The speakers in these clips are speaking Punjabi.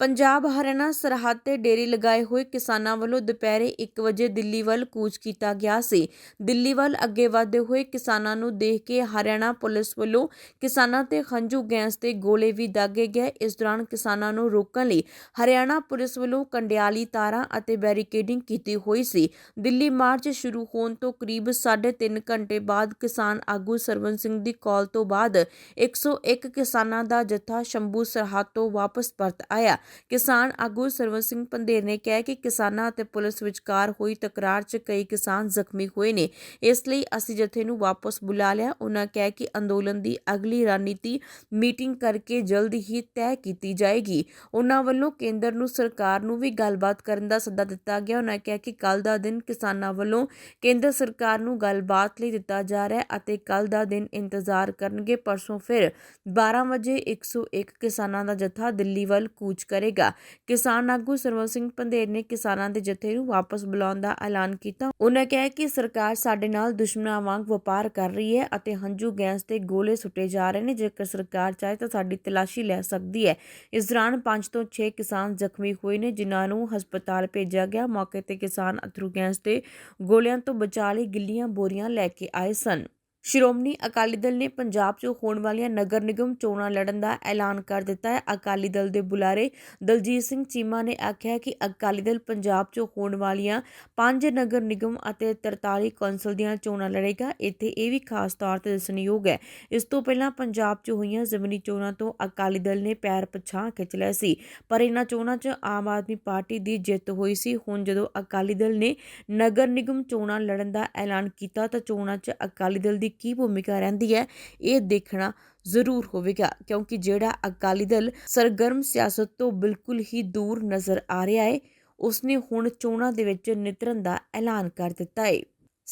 ਪੰਜਾਬ ਹਰਿਆਣਾ ਸਰਹੱਦ ਤੇ ਡੇਰੇ ਲਗਾਏ ਹੋਏ ਕਿਸਾਨਾਂ ਵੱਲੋਂ ਦੁਪਹਿਰੇ 1 ਵਜੇ ਦਿੱਲੀ ਵੱਲ ਕੂਚ ਕੀਤਾ ਗਿਆ ਸੀ। ਦਿੱਲੀ ਵੱਲ ਅੱਗੇ ਵਧਦੇ ਹੋਏ ਕਿਸਾਨਾਂ ਨੂੰ ਦੇਖ ਕੇ ਹਰਿਆਣਾ ਪੁਲਿਸ ਵੱਲੋਂ ਕਿਸਾਨਾਂ ਤੇ ਹੰਝੂ ਗੈਸ ਦੇ ਗੋਲੇ ਵੀ ਦਾਗੇ ਗਏ। ਇਸ ਦੌਰਾਨ ਕਿਸਾਨਾਂ ਨੂੰ ਰੋਕਣ ਲਈ ਹਰਿਆਣਾ ਪੁਲਿਸ ਵੱਲੋਂ ਕੰਡਿਆਲੀ ਤਾਰਾਂ ਅਤੇ ਬੈਰੀਕੇਡਿੰਗ ਕੀਤੀ ਹੋਈ ਸੀ। ਦਿੱਲੀ ਮਾਰਚ ਸ਼ੁਰੂ ਹੋਣ ਤੋਂ ਕਰੀਬ 3.5 ਘੰਟੇ ਬਾਅਦ ਕਿਸਾਨ ਆਗੂ ਸਰਵਨ ਸਿੰਘ ਦੀ ਕਾਲ ਤੋਂ ਬਾਅਦ 101 ਕਿਸਾਨਾਂ ਦਾ ਜਥਾ ਸ਼ੰਭੂ ਸਰਹੱਦ ਤੋਂ ਵਾਪਸ ਪਰਤ ਆਇਆ। ਕਿਸਾਨ ਆਗੂ ਸਰਵਨ ਸਿੰਘ ਪੰਧੇਰ ਨੇ ਕਿਹਾ ਕਿ ਕਿਸਾਨਾਂ ਅਤੇ ਪੁਲਿਸ ਵਿਚਕਾਰ ਹੋਈ ਤਕਰਾਰ 'ਚ ਕਈ ਕਿਸਾਨ ਜ਼ਖਮੀ ਹੋਏ ਨੇ। ਇਸ ਲਈ ਅਸੀਂ ਜਥੇ ਨੂੰ ਵਾਪਸ ਬੁਲਾ ਲਿਆ। ਉਹਨਾਂ ਕਿਹਾ ਕਿ ਅੰਦੋਲਨ ਦੀ ਅਗਲੀ ਰਣਨੀਤੀ ਮੀਟਿੰਗ ਕਰਕੇ ਜਲਦ ਹੀ ਤੈਅ ਕੀਤੀ ਜਾਏਗੀ। ਉਹਨਾਂ ਵੱਲੋਂ ਕੇਂਦਰ ਨੂੰ ਸਰਕਾਰ ਨੂੰ ਵੀ ਗੱਲਬਾਤ ਕਰਨ ਦਾ ਸੱਦਾ ਦਿੱਤਾ ਗਿਆ। ਉਹਨਾਂ ਕਿਹਾ ਕਿ ਕੱਲ ਦਾ ਦਿਨ ਕਿਸਾਨਾਂ ਵੱਲੋਂ ਕੇਂਦਰ ਸਰਕਾਰ ਨੂੰ ਗੱਲਬਾਤ ਲਈ ਦਿੱਤਾ ਜਾ ਰਿਹਾ ਹੈ ਅਤੇ ਕੱਲ ਦਾ ਦਿਨ ਇੰਤਜ਼ਾਰ ਕਰਨਗੇ। ਪਰਸੋਂ ਫਿਰ 12 ਵਜੇ 101 ਕਿਸਾਨਾਂ ਦਾ ਜਥਾ ਦਿੱਲੀ ਵੱਲ ਕੂਚ ਕਰੇਗਾ। ਕਿਸਾਨ ਆਗੂ ਸਰਵਨ ਸਿੰਘ ਪੰਧੇਰ ਨੇ ਕਿਸਾਨਾਂ ਦੇ ਜਥੇ ਨੂੰ ਵਾਪਸ ਬੁਲਾਉਣ ਦਾ ਐਲਾਨ ਕੀਤਾ। ਉਹਨਾਂ ਕਿਹਾ ਕਿ ਸਰਕਾਰ ਸਾਡੇ ਨਾਲ ਦੁਸ਼ਮਣਾਂ ਵਾਂਗ ਵਪਾਰ ਕਰ ਰਹੀ ਹੈ ਅਤੇ ਹੰਝੂ ਗੈਸ ਤੇ ਗੋਲੇ ਸੁੱਟੇ ਜਾ ਰਹੇ ਨੇ। ਜੇਕਰ ਸਰਕਾਰ ਚਾਹੇ ਤਾਂ ਸਾਡੀ ਤਲਾਸ਼ੀ ਲੈ ਸਕਦੀ ਹੈ। ਇਸ ਦੌਰਾਨ 5 ਤੋਂ 6 ਕਿਸਾਨ ਜ਼ਖਮੀ ਹੋਏ ਨੇ, ਜਿਨ੍ਹਾਂ ਨੂੰ ਹਸਪਤਾਲ ਭੇਜਿਆ ਗਿਆ। ਮੌਕੇ ਤੇ ਕਿਸਾਨ ਅਥਰੂ ਗੈਸ ਤੇ ਗੋਲਿਆਂ ਤੋਂ ਬਚਾ ਲਈ ਗਿੱਲੀਆਂ ਬੋਰੀਆਂ ਲੈ ਕੇ ਆਏ ਸਨ। ਸ਼੍ਰੋਮਣੀ ਅਕਾਲੀ ਦਲ ਨੇ ਪੰਜਾਬ 'ਚ ਹੋਣ ਵਾਲੀਆਂ ਨਗਰ ਨਿਗਮ ਚੋਣਾਂ ਲੜਨ ਦਾ ਐਲਾਨ ਕਰ ਦਿੱਤਾ ਹੈ। ਅਕਾਲੀ ਦਲ ਦੇ ਬੁਲਾਰੇ ਦਲਜੀਤ ਸਿੰਘ ਚੀਮਾ ਨੇ ਆਖਿਆ ਕਿ ਅਕਾਲੀ ਦਲ ਪੰਜਾਬ 'ਚ ਹੋਣ ਵਾਲੀਆਂ ਪੰਜ ਨਗਰ ਨਿਗਮ ਅਤੇ 43 ਕੌਂਸਲ ਦੀਆਂ ਚੋਣਾਂ ਲੜੇਗਾ। ਇੱਥੇ ਇਹ ਵੀ ਖਾਸ ਤੌਰ ਤੇ ਦੱਸਣਯੋਗ ਹੈ। ਇਸ ਤੋਂ ਪਹਿਲਾਂ ਪੰਜਾਬ 'ਚ ਹੋਈਆਂ ਜ਼ਮੀਨੀ ਚੋਣਾਂ ਤੋਂ ਅਕਾਲੀ ਦਲ ਨੇ ਪੈਰ ਪਛਾਂ ਖਿੱਚ ਲਿਆ ਸੀ, ਪਰ ਇਹਨਾਂ ਚੋਣਾਂ 'ਚ ਆਮ ਆਦਮੀ ਪਾਰਟੀ ਦੀ ਜਿੱਤ ਹੋਈ ਸੀ। ਹੁਣ ਜਦੋਂ ਅਕਾਲੀ ਦਲ ਨੇ ਨਗਰ ਨਿਗਮ ਚੋਣਾਂ ਲੜਨ ਦਾ ਐਲਾਨ ਕੀਤਾ ਤਾਂ ਚੋਣਾਂ 'ਚ ਅਕਾਲੀ ਦਲ ਦੀ ਕੀ ਭੂਮਿਕਾ ਰਹਿੰਦੀ ਹੈ, ਇਹ ਦੇਖਣਾ ਜ਼ਰੂਰ ਹੋਵੇਗਾ, ਕਿਉਂਕਿ ਜਿਹੜਾ ਅਕਾਲੀ ਦਲ ਸਰਗਰਮ ਸਿਆਸਤ ਤੋਂ ਬਿਲਕੁਲ ਹੀ ਦੂਰ ਨਜ਼ਰ ਆ ਰਿਹਾ ਹੈ, ਉਸਨੇ ਹੁਣ ਚੋਣਾਂ ਦੇ ਵਿੱਚ ਨਿਤਰਨ ਦਾ ਐਲਾਨ ਕਰ ਦਿੱਤਾ ਹੈ।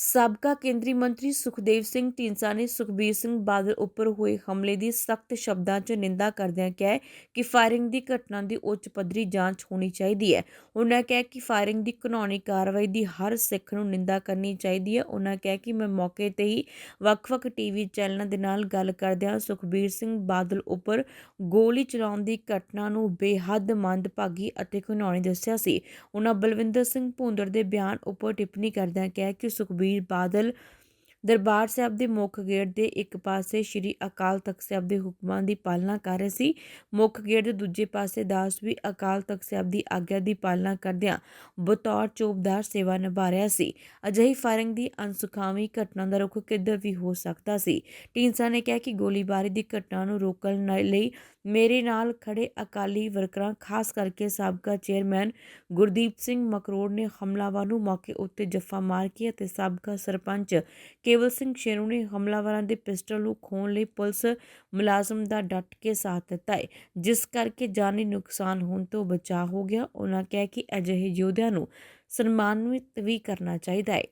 ਸਾਬਕਾ ਕੇਂਦਰੀ ਮੰਤਰੀ ਸੁਖਦੇਵ ਸਿੰਘ ਢੀਂਡਸਾ ਨੇ ਸੁਖਬੀਰ ਸਿੰਘ ਬਾਦਲ ਉੱਪਰ ਹੋਏ ਹਮਲੇ ਦੀ ਸਖਤ ਸ਼ਬਦਾਂ 'ਚ ਨਿੰਦਾ ਕਰਦਿਆਂ ਕਿਹਾ ਕਿ ਫਾਇਰਿੰਗ ਦੀ ਘਟਨਾ ਦੀ ਉੱਚ ਪੱਧਰੀ ਜਾਂਚ ਹੋਣੀ ਚਾਹੀਦੀ ਹੈ। ਉਹਨਾਂ ਕਿਹਾ ਕਿ ਫਾਇਰਿੰਗ ਦੀ ਕਾਨੂੰਨੀ ਕਾਰਵਾਈ ਦੀ ਹਰ ਸਿੱਖ ਨੂੰ ਨਿੰਦਾ ਕਰਨੀ ਚਾਹੀਦੀ ਹੈ। ਉਹਨਾਂ ਕਿਹਾ ਕਿ ਮੈਂ ਮੌਕੇ ਤੇ ਹੀ ਵੱਖ-ਵੱਖ ਟੀਵੀ ਚੈਨਲਾਂ ਦੇ ਨਾਲ ਗੱਲ ਕਰਦਿਆਂ ਸੁਖਬੀਰ ਸਿੰਘ ਬਾਦਲ ਉੱਪਰ ਗੋਲੀ ਚਲਾਉਣ ਦੀ ਘਟਨਾ ਨੂੰ ਬੇਹੱਦ ਮੰਦਭਾਗੀ ਅਤੇ ਘਿਨੌਣੀ ਦੱਸਿਆ ਸੀ। ਉਹਨਾਂ ਬਲਵਿੰਦਰ ਸਿੰਘ ਭੁੰਦੜ ਦੇ ਬਿਆਨ ਉੱਪਰ ਟਿੱਪਣੀ ਕਰਦਿਆਂ ਕਿਹਾ ਕਿ ਸੁਖਬੀਰ ਬਾਦਲ ਦਰਬਾਰ ਸਾਹਿਬ ਦੇ ਮੁੱਖ ਗੇਟ ਦੇ ਇੱਕ ਪਾਸੇ ਸ੍ਰੀ ਅਕਾਲ ਤਖਤ ਸਾਹਿਬ ਦੇ ਹੁਕਮਾਂ ਦੀ ਪਾਲਣਾ ਕਰ ਰਹੇ ਸੀ। ਮੁੱਖ ਗੇਟ ਦੇ ਦੂਜੇ ਪਾਸੇ ਦਾਸ ਵੀ ਅਕਾਲ ਤਖਤ ਸਾਹਿਬ ਦੀ ਆਗਿਆ ਦੀ ਪਾਲਣਾ ਕਰਦਿਆਂ ਬਤੌਰ ਚੌਬਦਾਰ ਸੇਵਾ ਨਿਭਾ ਰਿਹਾ ਸੀ। ਅਜਿਹੀ ਫਾਇਰਿੰਗ ਦੀ ਅਨਸੁਖਾਵੀ ਘਟਨਾ ਦਾ ਰੁਖ ਕਿੱਧਰ ਵੀ ਹੋ ਸਕਦਾ ਸੀ? ਢੀਂਡਸਾ ਨੇ ਕਿਹਾ ਕਿ ਗੋਲੀਬਾਰੀ ਦੀ ਘਟਨਾ ਨੂੰ ਰੋਕਣ ਲਈ ਮੇਰੇ ਨਾਲ ਖੜੇ ਅਕਾਲੀ ਵਰਕਰਾਂ, ਖਾਸ ਕਰਕੇ ਸਾਬਕਾ ਚੇਅਰਮੈਨ ਗੁਰਦੀਪ ਸਿੰਘ ਮਕਰੋੜ ਨੇ ਹਮਲਾਵਰ ਨੂੰ ਮੌਕੇ ਉੱਤੇ ਜੱਫਾ ਮਾਰ ਕੇ ਅਤੇ ਸਾਬਕਾ ਸਰਪੰਚ ਕੇਵਲ ਸਿੰਘ ਸ਼ੇਰੂ ਨੇ ਹਮਲਾਵਰਾਂ ਦੇ ਪਿਸਟਲ ਨੂੰ ਖੋਹਣ ਲਈ ਪੁਲਿਸ ਮੁਲਾਜ਼ਮ ਦਾ ਡਟ ਕੇ ਸਾਥ ਦਿੱਤਾ ਹੈ ਜਿਸ ਕਰਕੇ ਜਾਨੀ ਨੁਕਸਾਨ ਹੋਣ ਤੋਂ ਬਚਾਅ ਹੋ ਗਿਆ। ਉਹਨਾਂ ਕਿਹਾ ਕਿ ਅਜਿਹੇ ਯੋਧਿਆਂ ਨੂੰ ਸਨਮਾਨਿਤ ਵੀ ਕਰਨਾ ਚਾਹੀਦਾ ਹੈ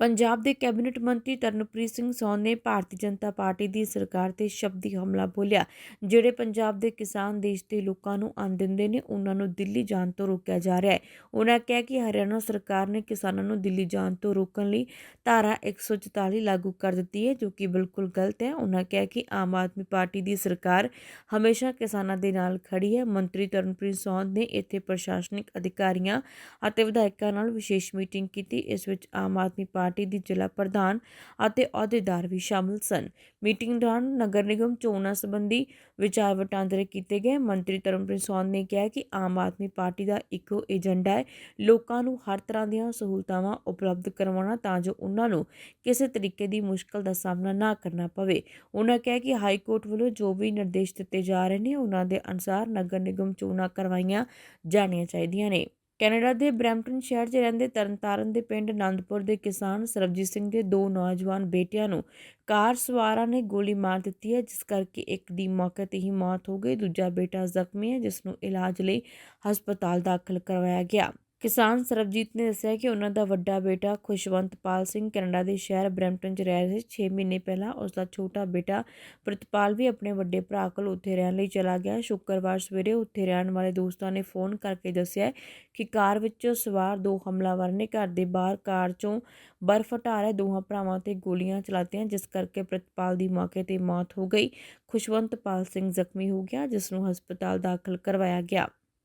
ਪੰਜਾਬ ਦੇ ਕੈਬਨਿਟ ਮੰਤਰੀ ਤਰਨਪ੍ਰੀਤ ਸਿੰਘ ਸੌਨ ਨੇ ਭਾਰਤੀ ਜਨਤਾ ਪਾਰਟੀ ਦੀ ਸਰਕਾਰ ਤੇ ਸ਼ਬਦੀ ਹਮਲਾ ਬੋਲਿਆ, ਜਿਹੜੇ ਪੰਜਾਬ ਦੇ ਕਿਸਾਨ ਦੇਸ਼ ਦੇ ਲੋਕਾਂ ਨੂੰ ਅੰਨ ਦਿੰਦੇ ਨੇ, ਉਹਨਾਂ ਨੂੰ ਦਿੱਲੀ ਜਾਣ ਤੋਂ ਰੋਕਿਆ ਜਾ ਰਿਹਾ ਹੈ। ਉਹਨਾਂ ਕਿਹਾ ਕਿ ਹਰਿਆਣਾ ਸਰਕਾਰ ਨੇ ਕਿਸਾਨਾਂ ਨੂੰ ਦਿੱਲੀ ਜਾਣ ਤੋਂ ਰੋਕਣ ਲਈ ਧਾਰਾ 144 ਲਾਗੂ ਕਰ ਦਿੱਤੀ ਹੈ, ਜੋ ਕਿ ਬਿਲਕੁਲ ਗਲਤ ਹੈ। ਉਹਨਾਂ ਕਿਹਾ ਕਿ ਆਮ ਆਦਮੀ ਪਾਰਟੀ ਦੀ ਸਰਕਾਰ ਹਮੇਸ਼ਾ ਕਿਸਾਨਾਂ ਦੇ ਨਾਲ ਖੜੀ ਹੈ। ਮੰਤਰੀ ਤਰਨਪ੍ਰੀਤ ਸੌਨ ਨੇ ਇੱਥੇ ਪ੍ਰਸ਼ਾਸਨਿਕ ਅਧਿਕਾਰੀਆਂ ਅਤੇ ਵਿਧਾਇਕਾਂ ਨਾਲ ਵਿਸ਼ੇਸ਼ ਮੀਟਿੰਗ ਕੀਤੀ। ਇਸ ਵਿੱਚ ਆਮ ਆਦਮੀ ਪਾਰਟੀ ਦੀ ਜ਼ਿਲ੍ਹਾ ਪ੍ਰਧਾਨ ਅਤੇ ਅਹੁਦੇਦਾਰ ਵੀ ਸ਼ਾਮਲ ਸਨ। ਮੀਟਿੰਗ ਦੌਰਾਨ ਨਗਰ ਨਿਗਮ ਚੋਣਾਂ ਸੰਬੰਧੀ ਵਿਚਾਰ ਵਟਾਂਦਰੇ ਕੀਤੇ ਗਏ। ਮੰਤਰੀ ਤਰਨਪ੍ਰੀਤ ਸੌਨ ਨੇ ਕਿਹਾ ਕਿ ਆਮ ਆਦਮੀ ਪਾਰਟੀ ਦਾ ਇੱਕੋ ਏਜੰਡਾ ਹੈ। ਲੋਕਾਂ ਨੂੰ ਹਰ ਤਰ੍ਹਾਂ ਦੀਆਂ ਸਹੂਲਤਾਂ ਉਪਲਬਧ ਕਰਵਾਉਣਾ ਤਾਂ ਜੋ ਉਹਨਾਂ ਨੂੰ ਕਿਸੇ ਤਰੀਕੇ ਦੀ ਮੁਸ਼ਕਲ ਦਾ ਸਾਹਮਣਾ ਨਾ ਕਰਨਾ ਪਵੇ। ਉਹਨਾਂ ਕਿਹਾ ਕਿ ਹਾਈ ਕੋਰਟ ਵੱਲੋਂ ਜੋ ਵੀ ਨਿਰਦੇਸ਼ ਦਿੱਤੇ ਜਾ ਰਹੇ ਨੇ ਉਹਨਾਂ ਦੇ ਅਨੁਸਾਰ ਨਗਰ ਨਿਗਮ ਚੋਣਾਂ ਕਰਵਾਈਆਂ ਜਾਣੀਆਂ ਚਾਹੀਦੀਆਂ ਨੇ। ਕੈਨੇਡਾ ਦੇ ਬਰੈਂਪਟਨ ਸ਼ਹਿਰ 'ਚ ਰਹਿੰਦੇ ਤਰਨਤਾਰਨ ਦੇ ਪਿੰਡ ਆਨੰਦਪੁਰ ਦੇ ਕਿਸਾਨ ਸਰਬਜੀਤ ਸਿੰਘ ਦੇ ਦੋ ਨੌਜਵਾਨ ਬੇਟਿਆਂ ਨੂੰ ਕਾਰ ਸਵਾਰਾਂ ਨੇ ਗੋਲੀ ਮਾਰ ਦਿੱਤੀ ਹੈ, ਜਿਸ ਕਰਕੇ ਇੱਕ ਦੀ ਮੌਕੇ ਤੇ ਹੀ ਮੌਤ ਹੋ ਗਈ। ਦੂਜਾ ਬੇਟਾ ਜ਼ਖਮੀ ਹੈ, ਜਿਸ ਨੂੰ ਇਲਾਜ ਲਈ ਹਸਪਤਾਲ ਦਾਖਲ ਕਰਵਾਇਆ ਗਿਆ। ਕਿਸਾਨ ਸਰਬਜੀਤ ਨੇ ਦੱਸਿਆ ਕਿ ਉਹਨਾਂ ਦਾ ਵੱਡਾ ਬੇਟਾ ਖੁਸ਼ਵੰਤਪਾਲ ਸਿੰਘ ਕੈਨੇਡਾ ਦੇ ਸ਼ਹਿਰ ਬਰੈਂਪਟਨ 'ਚ ਰਹਿ ਰਿਹਾ ਸੀ। 6 ਮਹੀਨੇ ਪਹਿਲਾਂ ਉਸ ਦਾ ਛੋਟਾ ਬੇਟਾ ਪ੍ਰਿਤਪਾਲ ਵੀ ਆਪਣੇ ਵੱਡੇ ਭਰਾ ਕੋਲ ਉੱਥੇ ਰਹਿਣ ਲਈ ਚਲਾ ਗਿਆ। ਸ਼ੁੱਕਰਵਾਰ ਸਵੇਰੇ ਉੱਥੇ ਰਹਿਣ ਵਾਲੇ ਦੋਸਤਾਂ ਨੇ ਫੋਨ ਕਰਕੇ ਦੱਸਿਆ ਕਿ ਕਾਰ ਵਿੱਚੋਂ ਸਵਾਰ ਦੋ ਹਮਲਾਵਰ ਨੇ ਘਰ ਦੇ ਬਾਹਰ ਕਾਰ 'ਚੋਂ ਬਰਫ਼ ਹਟਾ ਰਹੇ ਦੋਹਾਂ ਭਰਾਵਾਂ ਤੇ ਗੋਲੀਆਂ ਚਲਾਤੀਆਂ, ਜਿਸ ਕਰਕੇ ਪ੍ਰਿਤਪਾਲ ਦੀ ਮੌਕੇ ਤੇ ਮੌਤ ਹੋ ਗਈ। ਖੁਸ਼ਵੰਤਪਾਲ ਸਿੰਘ ਜ਼ਖਮੀ ਹੋ ਗਿਆ, ਜਿਸ ਨੂੰ ਹਸਪਤਾਲ ਦਾਖਲ ਕਰਵਾਇਆ ਗਿਆ।